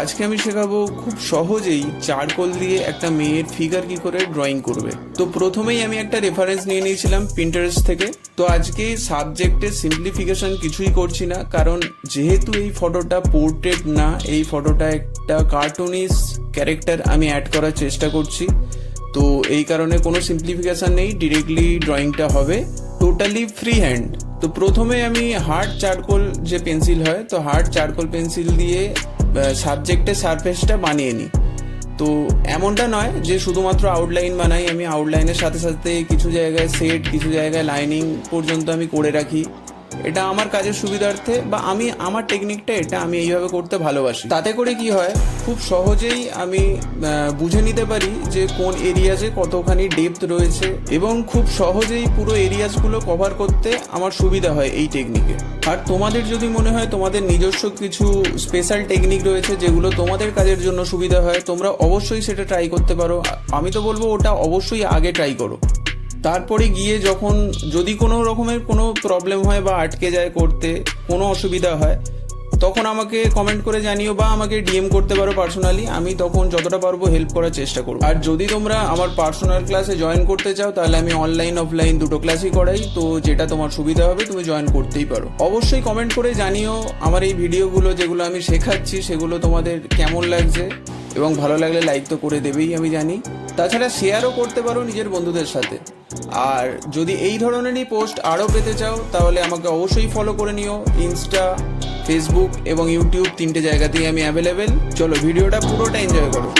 আজকে আমি শেখাবো খুব সহজেই চারকোল দিয়ে একটা মেয়ের ফিগার কি করে ড্রয়িং করবে। তো প্রথমেই আমি একটা রেফারেন্স নিয়ে নিয়েছিলাম পিন্টারেস্ট থেকে। তো আজকে সাবজেক্টে সিম্পলিফিকেশন কিছুই করছি না, কারণ যেহেতু এই ফটোটা পোর্ট্রেট না, এই ফটোটা একটা কার্টুনিস ক্যারেক্টার আমি অ্যাড করার চেষ্টা করছি। তো এই কারণে কোনো সিম্পলিফিকেশন নেই ডিরেক্টলি ড্রয়িংটা হবে। টোটালি ফ্রি হ্যান্ড তো প্রথমে আমি হার্ড চারকোল যে পেন্সিল হয়, তো হার্ড চারকোল পেন্সিল দিয়ে সাবজেক্টের সারফেসটা বানিয়ে নিই। তো এমনটা নয় যে শুধুমাত্র আউটলাইন বানাই, আমি আউটলাইনের সাথে সাথে কিছু জায়গায় সেট কিছু জায়গায় লাইনিং পর্যন্ত আমি করে রাখি। এটা আমার কাজের সুবিধার্থে বা আমি আমার টেকনিকটা এটা আমি এইভাবে করতে ভালোবাসি। তাতে করে কি হয়, খুব সহজেই আমি বুঝে নিতে পারি যে কোন এরিয়াজে কতখানি ডেপথ রয়েছে এবং খুব সহজেই পুরো এরিয়াজগুলো কভার করতে আমার সুবিধা হয় এই টেকনিকে আর তোমাদের যদি মনে হয় তোমাদের নিজস্ব কিছু স্পেশাল টেকনিক রয়েছে যেগুলো তোমাদের কাজের জন্য সুবিধা হয়, তোমরা অবশ্যই সেটা ট্রাই করতে পারো। আমি তো বলব ওটা অবশ্যই আগে ট্রাই করো। তারপরে গিয়ে যখন যদি কোনো রকমের কোনো প্রবলেম হয় বা আটকে যায় করতে, কোনো অসুবিধা হয়, তখন আমাকে কমেন্ট করে জানিও বা আমাকে ডিএম করতে পারো পার্সোনালি আমি তখন যতটা পারব হেল্প করার চেষ্টা করব। আর যদি তোমরা আমার পার্সোনাল ক্লাসে জয়েন করতে চাও, তাহলে আমি অনলাইন অফলাইন দুটো ক্লাসই করাই, তো যেটা তোমার সুবিধা হবে, তুমি জয়েন করতেই পারো। অবশ্যই কমেন্ট করে জানিও আমার এই ভিডিওগুলো যেগুলো আমি শেখাচ্ছি, সেগুলো তোমাদের কেমন লাগছে এবং ভালো লাগলে লাইক তো করে দেবেই, আমি জানি। তাছাড়া শেয়ারও করতে পারো নিজের বন্ধুদের সাথে। আর যদি এই ধরনেরই পোস্ট আরও পেতে চাও, তাহলে আমাকে অবশ্যই ফলো করে নিও। ইনস্টা ফেসবুক এবং ইউটিউব তিনটে জায়গাতেই আমি অ্যাভেলেবেল চলো ভিডিওটা পুরোটা এনজয় করো।